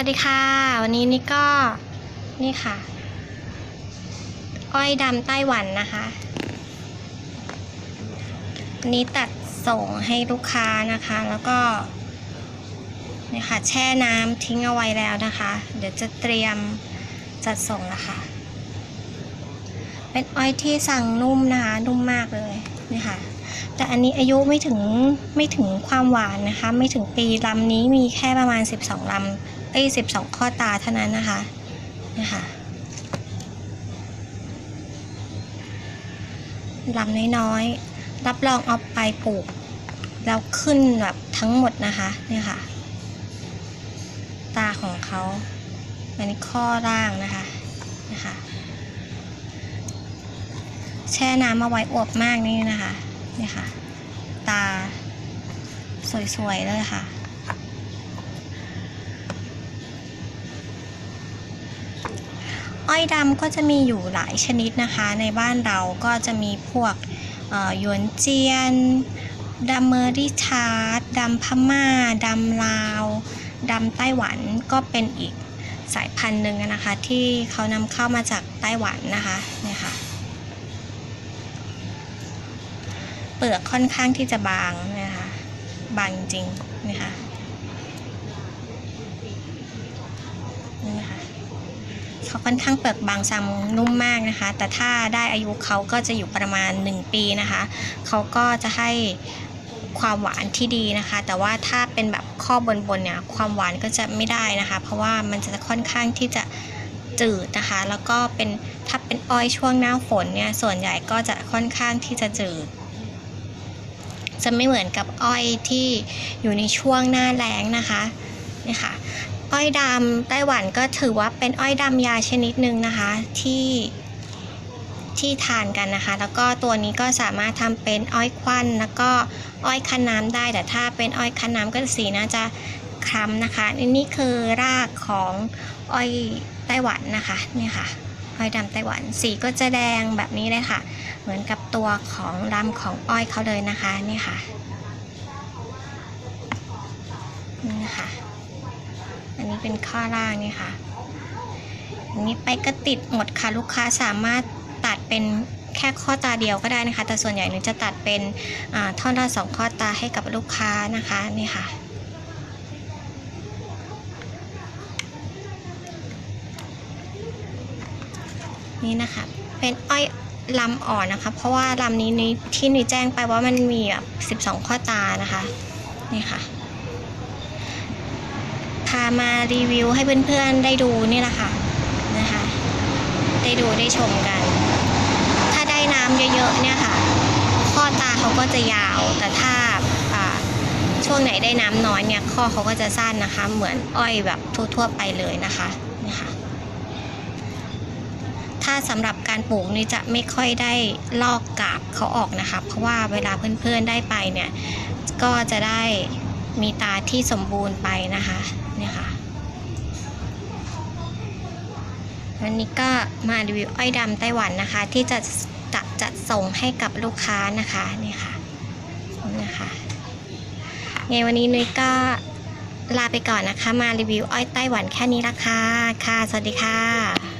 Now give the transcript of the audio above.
วัสดีค่ะ วันนี้นี่ก็นี่ค่ะ อ้อยดำไต้หวันนะคะวันนี้ตัดส่งให้ลูกค้านะคะ แล้วก็นี่ค่ะแช่น้ำทิ้งเอาไว้แล้วนะคะ เดี๋ยวจะเตรียมจัดส่งแล้วค่ะ เป็นอ้อยที่สั่งนุ่มนะคะ นุ่มมากเลยนี่ค่ะ แต่อันนี้อายุไม่ถึงไม่ถึงความหวานนะคะ ไม่ถึงปีลำนี้มีแค่ประมาณ 12ลำ เอ้ย12 ข้อตาเท่านั้นนะคะนี่ค่ะลำน้อยๆ รับรองเอาไปปลูก แล้วขึ้นแบบทั้งหมดนะคะเนี่ยค่ะ ตาของเขาอันนี้ข้อล่างนะคะนะคะแช่น้ำมาไว้อวบมากนี่นะคะนี่ค่ะ ตาสวยๆเลยค่ะ อยดำก็จะมีอยู่หลายชนิดนะคะ ในบ้านเราก็จะมีพวกหยวนเจียนดำเมอริชาร์ดดำพม่าดำลาวดำไต้หวันก็เป็นอีกสายพันธุ์หนึ่งนะคะ ที่เขานำเข้ามาจากไต้หวันนะคะเนี่ยค่ะเปลือกค่อนข้างที่จะบางนะคะบางจริงนะคะนี่นะคะ เขาค่อนข้างเปลือกบางซ้ำนุ่มมากนะคะ แต่ถ้าได้อายุเขาก็จะอยู่ประมาณ 1 ปีนะคะ เขาก็จะให้ความหวานที่ดีนะคะ แต่ว่าถ้าเป็นแบบข้อบนๆเนี่ยความหวานก็จะไม่ได้นะคะ เพราะว่ามันจะค่อนข้างที่จะจืดนะคะ แล้วก็เป็นถ้าเป็นอ้อยช่วงหน้าฝนเนี่ยส่วนใหญ่ก็จะค่อนข้างที่จะจืด จะไม่เหมือนกับอ้อยที่อยู่ในช่วงหน้าแล้งนะคะนี่ค่ะ อ้อยดำไต้หวันก็ถือว่าเป็นอ้อยดำยาชนิดหนึ่งนะคะที่ที่ทานกันนะคะ แล้วก็ตัวนี้ก็สามารถทำเป็นอ้อยควันแล้วก็อ้อยคั้นน้ำได้ แต่ถ้าเป็นอ้อยคั้นน้ำก็สีน่าจะคล้ำนะคะนนี่คือรากของอ้อยไต้หวันนะคะนี่ค่ะอ้อยดำไต้หวันสีก็จะแดงแบบนี้เลยค่ะ เหมือนกับตัวของลำของอ้อยเขาเลยนะคะนี่ค่ะนี่นะคะ อันนี้เป็นข้อล่างนี่ค่ะอันนี้ไปก็ติดหมดค่ะลูกค้าสามารถตัดเป็นแค่ข้อตาเดียวก็ได้นะคะ แต่ส่วนใหญ่หนูจะตัดเป็นท่อนละสองข้อตาให้กับลูกค้านะคะนี่ค่ะนี่นะคะเป็นอ้อยลำอ่อนนะคะ เพราะว่าลำนี้นี่ที่หนูแจ้งไปว่ามันมีแบบ12 ข้อตานะคะ นี่ค่ะ พามารีวิวให้เพื่อนๆได้ดูนี่แหละค่ะนะคะ ได้ดูได้ชมกัน ถ้าได้น้ำเยอะๆเนี่ยค่ะ ข้อตาเขาก็จะยาวแต่ถ้าช่วงไหนได้น้ำน้อยเนี่ยข้อเขาก็จะสั้นนะคะ เหมือนอ้อยแบบทั่วๆไปเลยนะคะนี่ค่ะถ้าสำหรับการปลูกนี่จะไม่ค่อยได้ลอกกาบเขาออกนะคะ เพราะว่าเวลาเพื่อนๆได้ไปเนี่ยก็จะได้มีตาที่สมบูรณ์ไปนะคะ วันนี้ก็มารีวิวอ้อยดำไต้หวันนะคะ ที่จะจัดจัดส่งให้กับลูกค้านะคะนี่ค่ะนี่นะคะไงวันนี้นุ้ยก็ลาไปก่อนนะคะ มารีวิวอ้อยไต้หวันแค่นี้ละค่ะค่ะ สวัสดีค่ะ